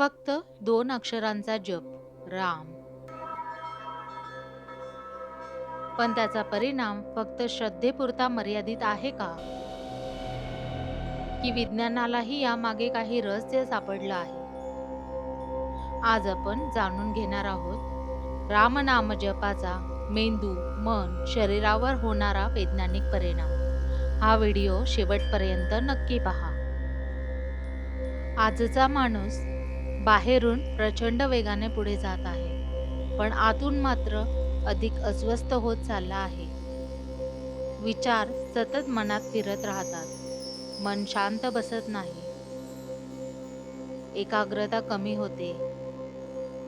फक्त दोन अक्षरांचा जप राम. पण त्याचा परिणाम फक्त श्रद्धेपुरता मर्यादित आहे का? की विज्ञानालाही यामागे काही रहस्य सापडलं आहे? आज आपण जाणून घेणार आहोत रामनाम जपाचा मेंदू मन शरीरावर होणारा वैज्ञानिक परिणाम. हा व्हिडिओ शेवटपर्यंत नक्की पहा. आजचा माणूस बाहेरून प्रचंड वेगाने पुढे जात आहे. पण आतून मात्र अधिक अस्वस्थ होत चालला आहे. विचार सतत मनात फिरत राहतात. मन शांत बसत नाही. एकाग्रता कमी होते.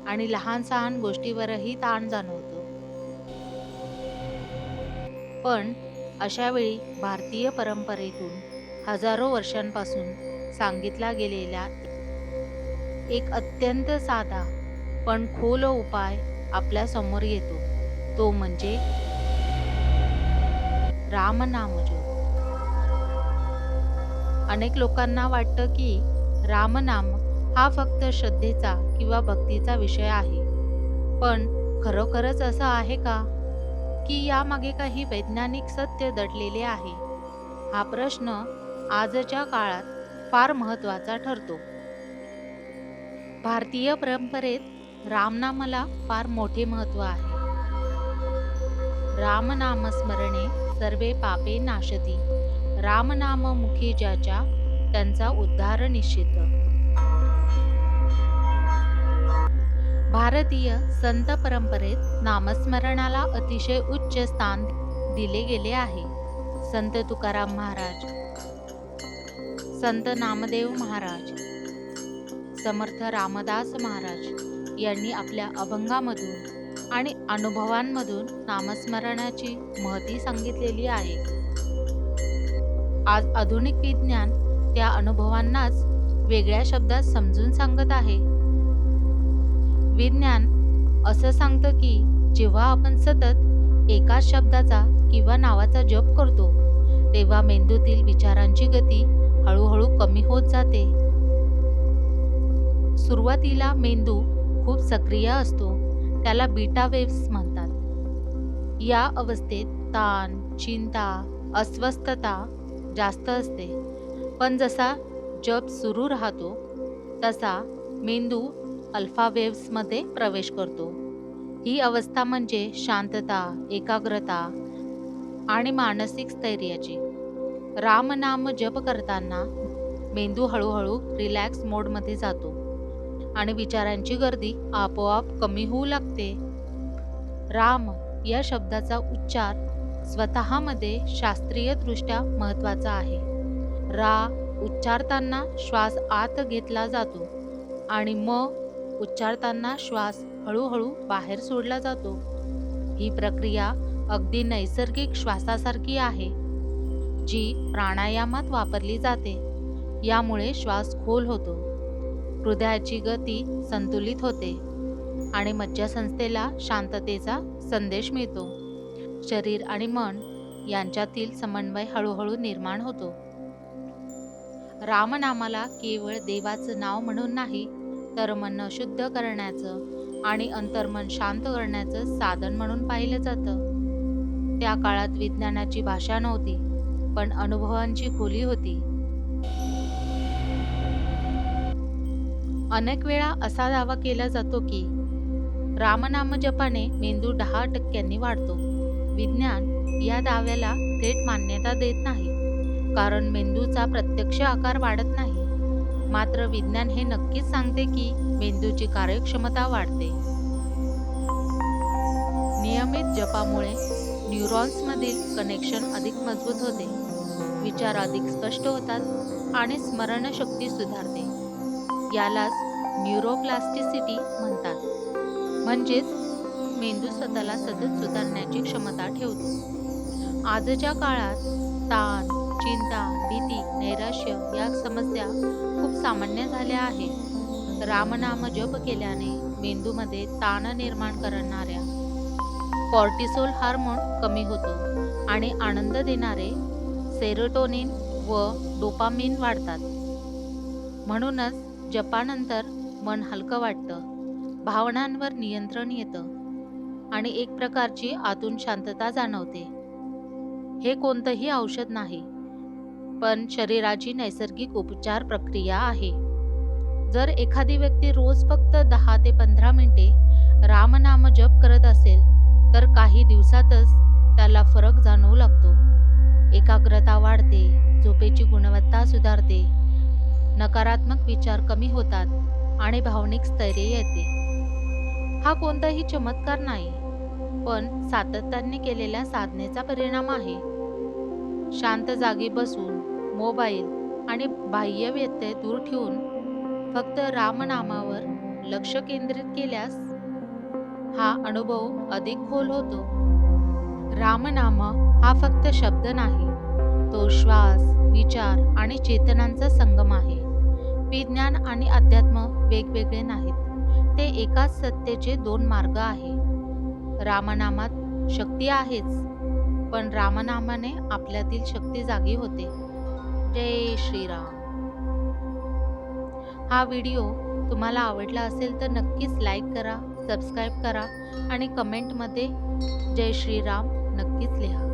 आणि लहान सहान गोष्टीवरही ताण जाणवतो. पण अशावेळी भारतीय परंपरेतून हजारो वर्षांपासून सांगितला गेलेल्या एक अत्यंत साधा पण खोल उपाय आपल्यासमोर येतो. तो म्हणजे रामनामजप अनेक लोकांना वाटतं की रामनाम हा फक्त श्रद्धेचा किंवा भक्तीचा विषय आहे. पण खरोखरच असं आहे का? की यामागे काही वैज्ञानिक सत्य दडलेले आहे? हा प्रश्न आजच्या काळात फार महत्त्वाचा ठरतो. भारतीय परंपरेत रामनामाला फार मोठे महत्त्व आहे. रामनामस्मरणे सर्वे पापे नाशती. रामनाम मुखी ज्याच्या त्यांचा उद्धार निश्चित. भारतीय संत परंपरेत नामस्मरणाला अतिशय उच्च स्थान दिले गेले आहे. संत तुकाराम महाराज. संत नामदेव महाराज. समर्थ रामदास महाराज यांनी आपल्या अभंगामधून आणि अनुभवांमधून नामस्मरणाची महती सांगितलेली आहे. आज आधुनिक विज्ञान त्या अनुभवांनाच वेगळ्या शब्दात समजून सांगत आहे. विज्ञान असं सांगतं की जेव्हा आपण सतत एकाच शब्दाचा किंवा नावाचा जप करतो तेव्हा मेंदूतील विचारांची गती हळूहळू कमी होत जाते. सुरुवातीला मेंदू खूप सक्रिय असतो. त्याला बीटा वेव्स म्हणतात. या अवस्थेत ताण चिंता अस्वस्थता जास्त असते. पण जसा जप सुरू राहतो तसा मेंदू अल्फा वेव्समध्ये प्रवेश करतो. ही अवस्था म्हणजे शांतता एकाग्रता आणि मानसिक स्थैर्याची. रामनाम जप करताना मेंदू हळूहळू रिलॅक्स मोडमध्ये जातो. आणि विचारांची गर्दी आपोआप कमी होऊ लागते. राम या शब्दाचा उच्चार स्वतःमध्ये शास्त्रीयदृष्ट्या महत्त्वाचा आहे. रा उच्चारताना श्वास आत घेतला जातो आणि म उच्चारताना श्वास हळूहळू बाहेर सोडला जातो. ही प्रक्रिया अगदी नैसर्गिक श्वासासारखी आहे जी प्राणायामात वापरली जाते. यामुळे श्वास खोल होतो. हृदयाची गती संतुलित होते आणि मज्जासंस्थेला शांततेचा संदेश मिळतो. शरीर आणि मन यांच्यातील समन्वय हळूहळू निर्माण होतो. रामनामाला केवळ देवाचं नाव म्हणून नाही तर मन शुद्ध करण्याचं आणि अंतर्मन शांत करण्याचं साधन म्हणून पाहिलं जातं. त्या काळात विज्ञानाची भाषा नव्हती पण अनुभवांची खोली होती. अनेक वेळा असा दावा केला जातो की रामनाम जपाने मेंदू दहा टक्क्यांनी वाढतो. विज्ञान या दाव्याला थेट मान्यता देत नाही कारण मेंदूचा प्रत्यक्ष आकार वाढत नाही. मात्र विज्ञान हे नक्कीच सांगते की मेंदूची कार्यक्षमता वाढते. नियमित जपामुळे न्यूरॉन्समधील कनेक्शन अधिक मजबूत होते. विचार अधिक स्पष्ट होतात आणि स्मरणशक्ती सुधारते. यालाच न्यूरोप्लास्टिसिटी म्हणतात. म्हणजेच मेंदू स्वतःला सतत सुधारण्याची क्षमता ठेवतो. आजच्या काळात ताण चिंता भीती नैराश्य या समस्या खूप सामान्य झाल्या आहेत. रामनाम जप केल्याने मेंदूमध्ये ताण निर्माण करणाऱ्या कॉर्टिसोल हार्मोन कमी होतो आणि आनंद देणारे सेरोटोनिन व डोपामिन वाढतात. म्हणूनच जपानंतर मन हलकं वाटतं. भावनांवर नियंत्रण येतं. आणि एक प्रकारची आतून शांतता जाणवते. हे कोणतंही औषध नाही पण शरीराची नैसर्गिक उपचार प्रक्रिया आहे. जर एखादी व्यक्ती रोज फक्त दहा ते पंधरा मिनिटे रामनाम जप करत असेल तर काही दिवसातच त्याला फरक जाणवू लागतो. एकाग्रता वाढते झोपेची गुणवत्ता सुधारते. नकारात्मक विचार कमी होतात आणि भावनिक स्थैर्य येते. हा कोणताही चमत्कार नाही पण सातत्याने केलेल्या साधनेचा परिणाम आहे. शांत जागी बसून मोबाईल आणि बाह्य व्यत्यय दूर ठेवून फक्त रामनामावर लक्ष केंद्रित केल्यास हा अनुभव अधिक खोल होतो. रामनाम हा फक्त शब्द नाही तो श्वास विचार आणि चेतनांचा संगम आहे. विज्ञान आणि अध्यात्म वेगवेगळे नाहीत. ते एकाच सत्तेचे दोन मार्ग आहे. रामनामात शक्ती आहेच पण रामनामाने आपल्यातील शक्ती जागी होते. जय श्रीराम. हा व्हिडिओ तुम्हाला आवडला असेल तर नक्कीच लाईक करा सबस्क्राईब करा आणि कमेंटमध्ये जय श्रीराम नक्कीच लिहा.